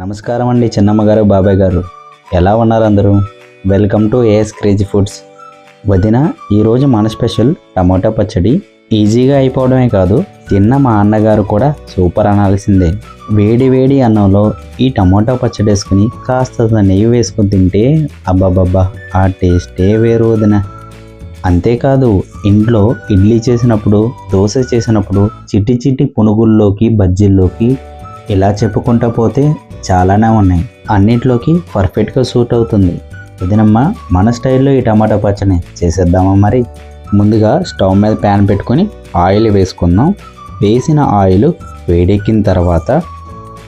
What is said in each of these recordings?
నమస్కారం అండి చిన్నమ్మ గారు బాబాయ్ గారు. ఎలా ఉన్నారు అందరూ? Welcome to AS crazy foods వదిన ఈరోజు మన స్పెషల్ టమాటా పచ్చడి ఈజీగా అయిపోవడమే కాదు తిన్న మా అన్నగారు కూడా సూపర్ అనాల్సిందే. వేడి వేడి అన్నంలో ఈ టమాటా పచ్చడి వేసుకుని కాస్త నెయ్యి వేసుకుని తింటే అబ్బాబ్బా ఆ టేస్టే వేరు వదిన. అంతేకాదు ఇంట్లో ఇడ్లీ చేసినప్పుడు దోశ చేసినప్పుడు చిట్టి చిట్టి పునుగుల్లోకి బజ్జీల్లోకి ఇలా చెప్పుకుంటా పోతే చాలానే ఉన్నాయి. అన్నిట్లోకి పర్ఫెక్ట్గా సూట్ అవుతుంది. ఇదినమ్మా మన స్టైల్లో ఈ టమాటా పచ్చడి చేసేద్దామా మరి? ముందుగా స్టవ్ మీద ప్యాన్ పెట్టుకొని ఆయిల్ వేసుకుందాం. వేసిన ఆయిల్ వేడెక్కిన తర్వాత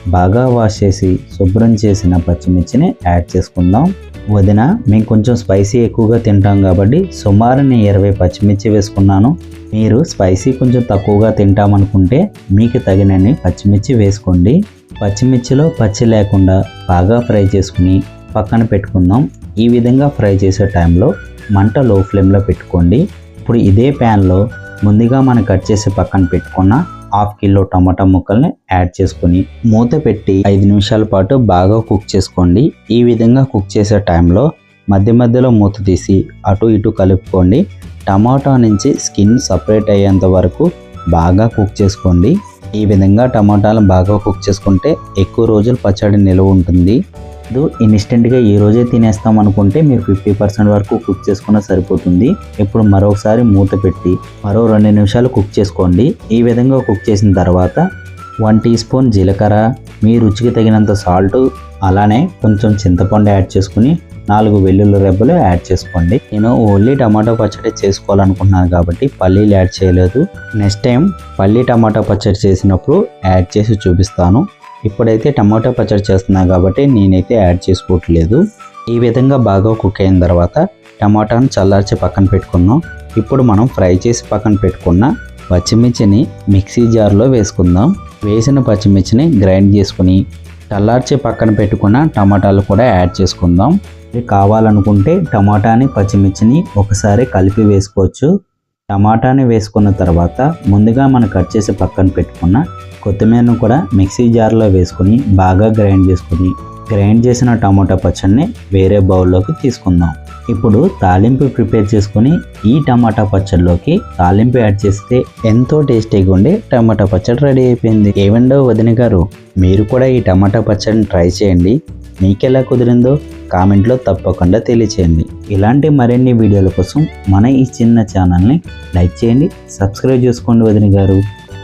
బాగా వాష్ చేసి శుభ్రం చేసిన పచ్చిమిర్చిని యాడ్ చేసుకుందాం. వదిన మేము కొంచెం స్పైసీ ఎక్కువగా తింటాం కాబట్టి సుమారు నేను ఇరవై పచ్చిమిర్చి వేసుకున్నాను. మీరు స్పైసీ కొంచెం తక్కువగా తింటామనుకుంటే మీకు తగినన్ని పచ్చిమిర్చి వేసుకోండి. పచ్చిమిర్చిలో పచ్చి లేకుండా బాగా ఫ్రై చేసుకుని పక్కన పెట్టుకుందాం. ఈ విధంగా ఫ్రై చేసే టైంలో మంట లో ఫ్లేమ్లో పెట్టుకోండి. ఇప్పుడు ఇదే ప్యాన్లో ముందుగా మనం కట్ చేసి పక్కన పెట్టుకున్న హాఫ్ కిలో టమాటా ముక్కల్ని యాడ్ చేసుకొని మూత పెట్టి ఐదు నిమిషాల పాటు బాగా కుక్ చేసుకోండి. ఈ విధంగా కుక్ చేసే టైంలో మధ్య మధ్యలో మూత తీసి అటు ఇటు కలుపుకోండి. టమాటా నుంచి స్కిన్ సపరేట్ అయ్యేంత వరకు బాగా కుక్ చేసుకోండి. ఈ విధంగా టమాటాలు బాగా కుక్ చేసుకుంటే ఎక్కువ రోజులు పచ్చడి నిలువ ఉంటుంది. ఇది ఇన్స్టెంట్గా ఈ రోజే తినేస్తాం అనుకుంటే మీరు ఫిఫ్టీ పర్సెంట్ వరకు కుక్ చేసుకున్న సరిపోతుంది. ఇప్పుడు మరొకసారి మూత పెట్టి మరో రెండు నిమిషాలు కుక్ చేసుకోండి. ఈ విధంగా కుక్ చేసిన తర్వాత వన్ టీ స్పూన్ జీలకర్ర మీ రుచికి తగినంత సాల్ట్ అలానే కొంచెం చింతపండు యాడ్ చేసుకుని నాలుగు వెల్లుల్లి రెబ్బలు యాడ్ చేసుకోండి. నేను ఓన్లీ టమాటో పచ్చడి చేసుకోవాలనుకుంటున్నాను కాబట్టి పల్లీలు యాడ్ చేయలేదు. నెక్స్ట్ టైం పల్లీ టమాటా పచ్చడి చేసినప్పుడు యాడ్ చేసి చూపిస్తాను. ఇప్పుడైతే టమాటా పచ్చడి చేస్తున్నా కాబట్టి నేనైతే యాడ్ చేసుకోవట్లేదు. ఈ విధంగా బాగా కుక్ అయిన తర్వాత టమాటాను చల్లార్చి పక్కన పెట్టుకున్నాం. ఇప్పుడు మనం ఫ్రై చేసి పక్కన పెట్టుకున్న పచ్చిమిర్చిని మిక్సీ జార్లో వేసుకుందాం. వేసిన పచ్చిమిర్చిని గ్రైండ్ చేసుకుని చల్లార్చి పక్కన పెట్టుకున్న టమాటాలు కూడా యాడ్ చేసుకుందాం. కావాలనుకుంటే టమాటాని పచ్చిమిర్చిని ఒకసారి కలిపి వేసుకోవచ్చు. టమాటాని వేసుకున్న తర్వాత ముందుగా మనం కట్ చేసి పక్కన పెట్టుకున్న కొత్తిమీరను కూడా మిక్సీ జార్లో వేసుకుని బాగా గ్రైండ్ చేసుకుని గ్రైండ్ చేసిన టమాటా పచ్చడిని వేరే బౌల్లోకి తీసుకుందాం. ఇప్పుడు తాలింపు ప్రిపేర్ చేసుకుని ఈ టమాటా పచ్చడిలోకి తాలింపు యాడ్ చేస్తే ఎంతో టేస్టీగా ఉండే టమాటా పచ్చడి రెడీ అయిపోయింది. ఏవండో వదిన గారు మీరు కూడా ఈ టమాటా పచ్చడిని ట్రై చేయండి. మీకు ఎలా కుదిరిందో కామెంట్లో తప్పకుండా తెలియచేయండి. ఇలాంటి మరిన్ని వీడియోల కోసం మన ఈ చిన్న ఛానల్ని లైక్ చేయండి సబ్స్క్రైబ్ చేసుకోండి వదిన గారు.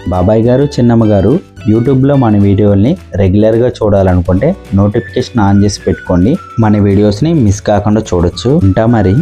బాబాయ్ గారు చిన్నమ్మ గారు యూట్యూబ్లో మన వీడియోల్ని రెగ్యులర్గా చూడాలనుకుంటే నోటిఫికేషన్ ఆన్ చేసి పెట్టుకోండి. మన వీడియోస్ని మిస్ కాకుండా చూడొచ్చు. ఉంటా మరి.